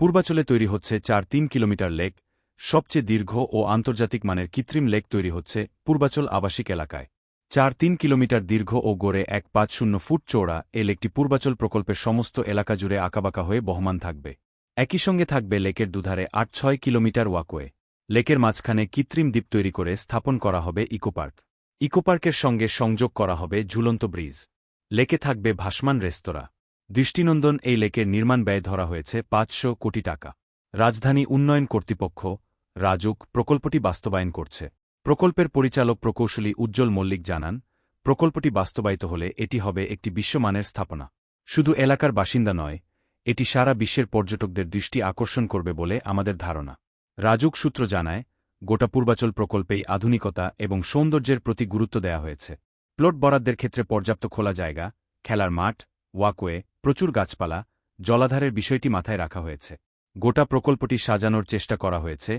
পূর্বাচলে তৈরি হচ্ছে চার তিন কিলোমিটার লেক, সবচেয়ে দীর্ঘ ও আন্তর্জাতিক মানের কৃত্রিম লেক তৈরি হচ্ছে পূর্বাচল আবাসিক এলাকায়। চার তিন কিলোমিটার দীর্ঘ ও গড়ে এক পাঁচ শূন্য ফুট চৌড়া এ লেকটি পূর্বাচল প্রকল্পের সমস্ত এলাকা জুড়ে আঁকাবাঁকা হয়ে বহমান থাকবে। একই সঙ্গে থাকবে লেকের দুধারে আট ছয় কিলোমিটার ওয়াকওয়ে। লেকের মাঝখানে কৃত্রিম দ্বীপ তৈরি করে স্থাপন করা হবে ইকোপার্ক ইকোপার্কের সঙ্গে সংযোগ করা হবে ঝুলন্ত ব্রিজ। লেকে থাকবে ভাসমান রেস্তোরাঁ। দৃষ্টিনন্দন এই লেকের নির্মাণ ব্যয় ধরা হয়েছে পাঁচশো কোটি টাকা। রাজধানী উন্নয়ন কর্তৃপক্ষ রাজুক প্রকল্পটি বাস্তবায়ন করছে। প্রকল্পের পরিচালক প্রকৌশলী উজ্জ্বল মল্লিক জানান, প্রকল্পটি বাস্তবায়িত হলে এটি হবে একটি বিশ্বমানের স্থাপনা। শুধু এলাকার বাসিন্দা নয়, এটি সারা বিশ্বের পর্যটকদের দৃষ্টি আকর্ষণ করবে বলে আমাদের ধারণা। রাজুক সূত্র জানায়, গোটা পূর্বাচল প্রকল্পেই আধুনিকতা এবং সৌন্দর্যের প্রতি গুরুত্ব দেওয়া হয়েছে। প্লট বরাদ্দের ক্ষেত্রে পর্যাপ্ত খোলা জায়গা, খেলার মাঠ, ওয়াকওয়ে প্রচুর গাছপালা, জলাধারের বিষয়টি মাথায় রাখা হয়েছে। গোটা প্রকল্পটি সাজানোর চেষ্টা করা হয়েছে,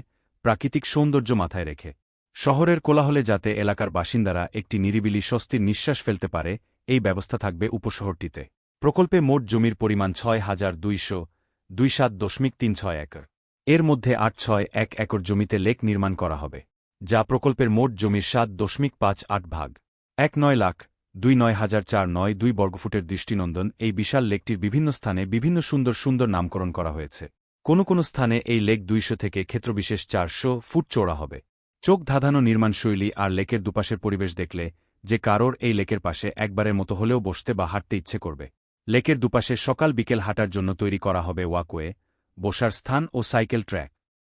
প্রাকৃতিক সৌন্দর্য মাথায় রেখে। শহরের কোলাহলে যাতে এলাকার বাসিন্দারা একটি নিরিবিলি স্বস্তির নিঃশ্বাস ফেলতে পারে, এই ব্যবস্থা থাকবে উপশহরটিতে। প্রকল্পে মোট জমির পরিমাণ ছয় হাজার দুইশো দুই সাত দশমিক তিন ছয় একর। এর মধ্যে আট ছয় এক একর জমিতে লেক নির্মাণ করা হবে, যা প্রকল্পের মোট জমির সাত দশমিক পাঁচ আট ভাগ। এক নয় লাখ দুই নয় হাজার চার নয় দুই বর্গফুটের দৃষ্টিনন্দন এই বিশাল লেকটির বিভিন্ন স্থানে বিভিন্ন সুন্দর সুন্দর নামকরণ করা হয়েছে। কোনো কোনো স্থানে এই লেক দুইশো থেকে ক্ষেত্রবিশেষ চারশো ফুট চৌড়া হবে। চোখ ধাঁধানো নির্মাণশৈলী আর লেকের দুপাশের পরিবেশ দেখলে যে কারোর এই লেকের পাশে একবারের মতো হলেও বসতে বা হাঁটতে ইচ্ছে করবে। লেকের দুপাশে সকাল বিকেল হাঁটার জন্য তৈরি করা হবে ওয়াকওয়ে, বসার স্থান ও সাইকেল ট্র্যাক।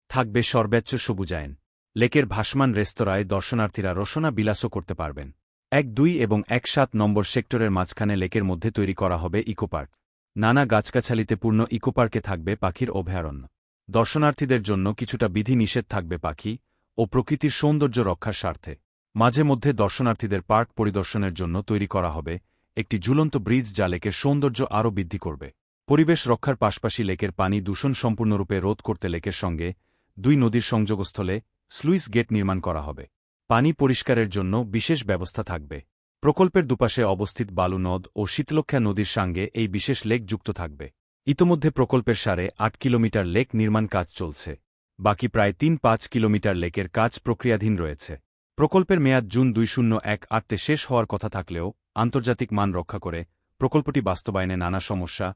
থাকবে সর্বোচ্চ সবুজায়ন। লেকের ভাসমান রেস্তোরাঁয় দর্শনার্থীরা রসনা বিলাসও করতে পারবেন। এক দুই এবং এক সাত নম্বর সেক্টরের মাঝখানে লেকের মধ্যে তৈরি করা হবে ইকোপার্ক নানা গাছগাছালিতে পূর্ণ ইকোপার্কে থাকবে পাখির অভয়ারণ্য। দর্শনার্থীদের জন্য কিছুটা বিধি নিষেধ থাকবে পাখি ও প্রকৃতির সৌন্দর্য রক্ষার স্বার্থে। মাঝে মধ্যে দর্শনার্থীদের পার্ক পরিদর্শনের জন্য তৈরি করা হবে একটি ঝুলন্ত ব্রিজ যা লেকের সৌন্দর্য আরও বৃদ্ধি করবে। পরিবেশ রক্ষার পাশাপাশি লেকের পানি দূষণ সম্পূর্ণরূপে রোধ করতে লেকের সঙ্গে দুই নদীর সংযোগস্থলে স্লুইস গেট নির্মাণ করা হবে। পানি পরিষ্কারের জন্য বিশেষ ব্যবস্থা থাকবে। প্রকল্পের দুপাশে অবস্থিত বালু নদ ও শীতলক্ষা নদীর সঙ্গে এই বিশেষ লেক যুক্ত থাকবে। ইতোমধ্যে প্রকল্পের সারে আট কিলোমিটার লেক নির্মাণ কাজ চলছে। বাকি প্রায় তিন পাঁচ কিলোমিটার লেকের কাজ প্রক্রিয়াধীন রয়েছে। প্রকল্পের মেয়াদ জুন দুই শূন্য এক আটতে শেষ হওয়ার কথা থাকলেও আন্তর্জাতিক মান রক্ষা করে প্রকল্পটি বাস্তবায়নে নানা সমস্যা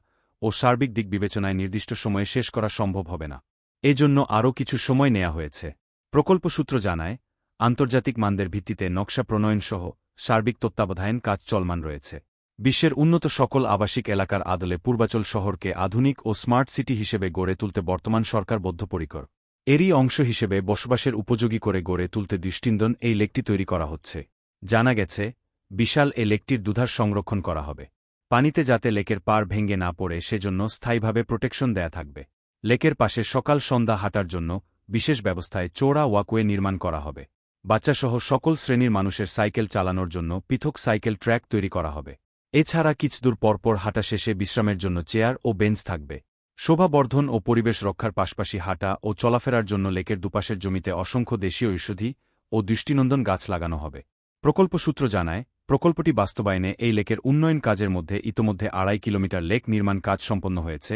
ও সার্বিক দিক বিবেচনায় নির্দিষ্ট সময়ে শেষ করা সম্ভব হবে না। এজন্য আরও কিছু সময় নেওয়া হয়েছে। প্রকল্প সূত্র জানায় আন্তর্জাতিক মানদের ভিত্তিতে নকশা প্রণয়নসহ সার্বিক তত্ত্বাবধায়ন কাজ চলমান রয়েছে। বিশ্বের উন্নত সকল আবাসিক এলাকার আদলে পূর্বাচল শহরকে আধুনিক ও স্মার্ট সিটি হিসেবে গড়ে তুলতে বর্তমান সরকার বদ্ধপরিকর। এরই অংশ হিসেবে বসবাসের উপযোগী করে গড়ে তুলতে দৃষ্টিন্দন এই লেকটি তৈরি করা হচ্ছে। জানা গেছে, বিশাল এ লেকটির দুধার সংরক্ষণ করা হবে। পানিতে যাতে লেকের পার ভেঙে না পড়ে সেজন্য স্থায়ীভাবে প্রোটেকশন দেয়া থাকবে। লেকের পাশে সকাল সন্ধ্যা হাঁটার জন্য বিশেষ ব্যবস্থায় চোড়া ওয়াকওয়ে নির্মাণ করা হবে। বাচ্চাসহ সকল শ্রেণির মানুষের সাইকেল চালানোর জন্য পৃথক সাইকেল ট্র্যাক তৈরি করা হবে। এছাড়া কিছুদূর পরপর হাঁটা শেষে বিশ্রামের জন্য চেয়ার ও বেঞ্চ থাকবে। শোভাবর্ধন ও পরিবেশ রক্ষার পাশাপাশি হাঁটা ও চলাফেরার জন্য লেকের দুপাশের জমিতে অসংখ্য দেশীয় ঔষধি ও দৃষ্টিনন্দন গাছ লাগানো হবে। প্রকল্প সূত্র জানায়, প্রকল্পটি বাস্তবায়নে এই লেকের উন্নয়ন কাজের মধ্যে ইতোমধ্যে আড়াই কিলোমিটার লেক নির্মাণ কাজ সম্পন্ন হয়েছে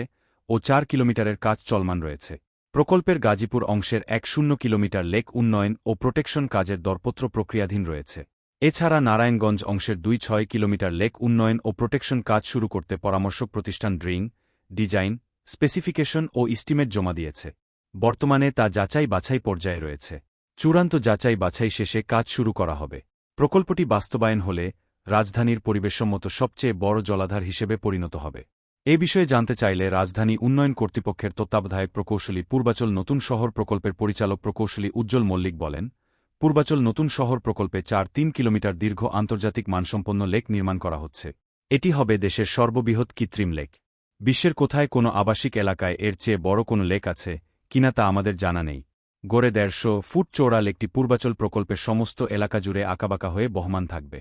ও চার কিলোমিটারের কাজ চলমান রয়েছে। প্রকল্পের গাজীপুর অংশের এক শূন্য কিলোমিটার লেক উন্নয়ন ও প্রোটেকশন কাজের দরপত্র প্রক্রিয়াধীন রয়েছে। এছাড়া নারায়ণগঞ্জ অংশের দুই ছয় কিলোমিটার লেক উন্নয়ন ও প্রোটেকশন কাজ শুরু করতে পরামর্শক প্রতিষ্ঠান ড্রিং, ডিজাইন, স্পেসিফিকেশন ও ইস্টিমেট জমা দিয়েছে। বর্তমানে তা যাচাই বাছাই পর্যায়ে রয়েছে। চূড়ান্ত যাচাই বাছাই শেষে কাজ শুরু করা হবে। প্রকল্পটি বাস্তবায়ন হলে রাজধানীর পরিবেশসম্মত সবচেয়ে বড় জলাধার হিসেবে পরিণত হবে। এ বিষয়ে জানতে চাইলে রাজধানী উন্নয়ন কর্তৃপক্ষের তত্ত্বাবধায়ক প্রকৌশলী পূর্বাচল নতুন শহর প্রকল্পের পরিচালক প্রকৌশলী উজ্জ্বল মল্লিক বলেন, পূর্বাচল নতুন শহর প্রকল্পে চার তিন কিলোমিটার দীর্ঘ আন্তর্জাতিক মানসম্পন্ন লেক নির্মাণ করা হচ্ছে। এটি হবে দেশের সর্ববৃহৎ কৃত্রিম লেক। বিশ্বের কোথায় কোনো আবাসিক এলাকায় এর চেয়ে বড় কোনো লেক আছে কিনা তা আমাদের জানা নেই। গড়ে দেড়শো ফুট চৌড়া লেকটি পূর্বাচল প্রকল্পের সমস্ত এলাকা জুড়ে আঁকাবাঁকা হয়ে বহমান থাকবে।